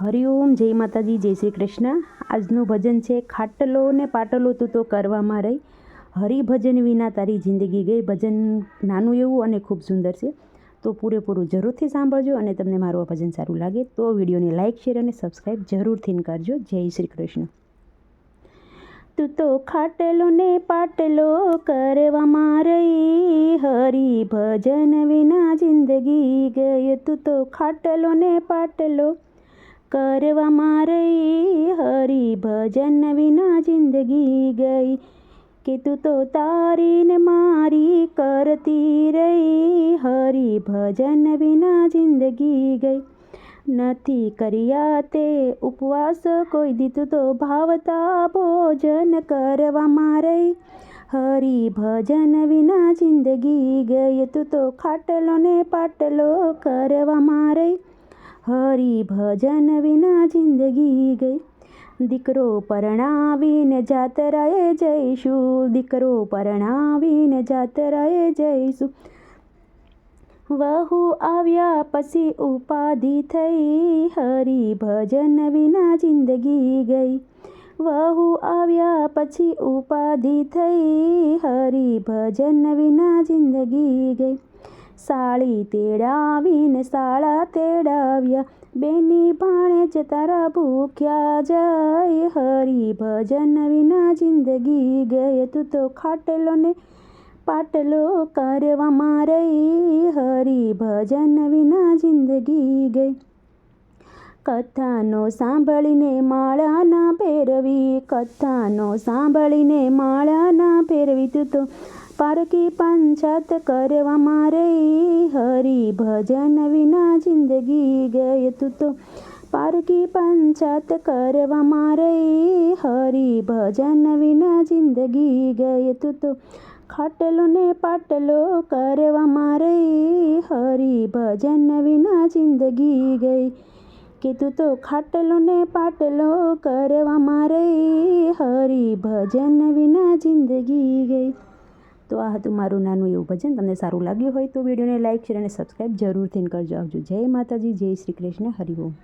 હરિઓમ જય માતાજી, જય શ્રી કૃષ્ણ. આજનું ભજન છે, ખાટલો ને પાટલો તું તો કરવામાં રહી. હરિભજન વિના તારી જિંદગી ગઈ. ભજન નાનું એવું અને ખૂબ સુંદર છે. તો પૂરેપૂરું જરૂરથી સાંભળજો અને તમને મારું આ ભજન સારું લાગે તો વિડીયોને લાઇક શેર અને સબસ્ક્રાઈબ જરૂરથી કરજો. જય શ્રી કૃષ્ણ. તું તો ખાટલો ને પાટલો કરવામાં રહી. હરી ભજન વિના જિંદગી ગઈ. તું તો ખાટલો ને પાટલો કરવામાં મારે હરી ભજન વિના જિંદગી ગઈ. કે તું તો તારી ને મારી કરતી રહી. હરી ભજન વિના જિંદગી ગઈ. નથી કર્યા તે ઉપવાસ, કોઈ દીધું તો ભાવતા ભોજન કરવા મારે. હરી ભજન વિના જિંદગી ગઈ. તું તો ખાટલો ને પાટલો કરવા રહી હરી ભજન વિના જિંદગી ગઈ. દીકરો પરણાવીને જાતરાએ જઈશું. દીકરો પરણાવીને જાતરાએ જઈશું. વહુ આવ્યા પછી ઉપાધિ થઈ. હરી ભજન વિના જિંદગી ગઈ. વહુ આવ્યા પછી ઉપાધિ થઈ. હરી ભજન વિના જિંદગી ગઈ. સાળી તેડાવીને સાળા તેડાવ્યા. બેની ભાણે જ તારા ભૂખ્યા જાય. હરી ભજન વિના જિંદગી ગઈ તું તો ખાટલો ને પાટલો કરવામાં રહી. હરી ભજન વિના જિંદગી ગઈ કથાનો સાંભળીને માળા ના ફેરવી કથાનો સાંભળીને માળા ના ફેરવી તું તો પારકી પંચાત કરવા મારે હરી ભજન વિના જિંદગી ગઈ તું તો પારકી પંચાત કરવા મારે હરી ભજન વિના જિંદગી ગઈ તું તો ખાટલો ને પાટલો કરવા મારે હરી ભજન વિના જિંદગી ગઈ કે તું ખાટલો ને પાટલો કરવામાં રહી. હરી ભજન વિના જિંદગી ગઈ. તો આ હતું મારું નાનું એવું ભજન. તમને સારું લાગ્યું હોય તો વિડીયોને લાઇક શેર અને સબસ્ક્રાઈબ જરૂરથી કરજો. આવજો. જય માતાજી, જય શ્રી કૃષ્ણ. હરિઓમ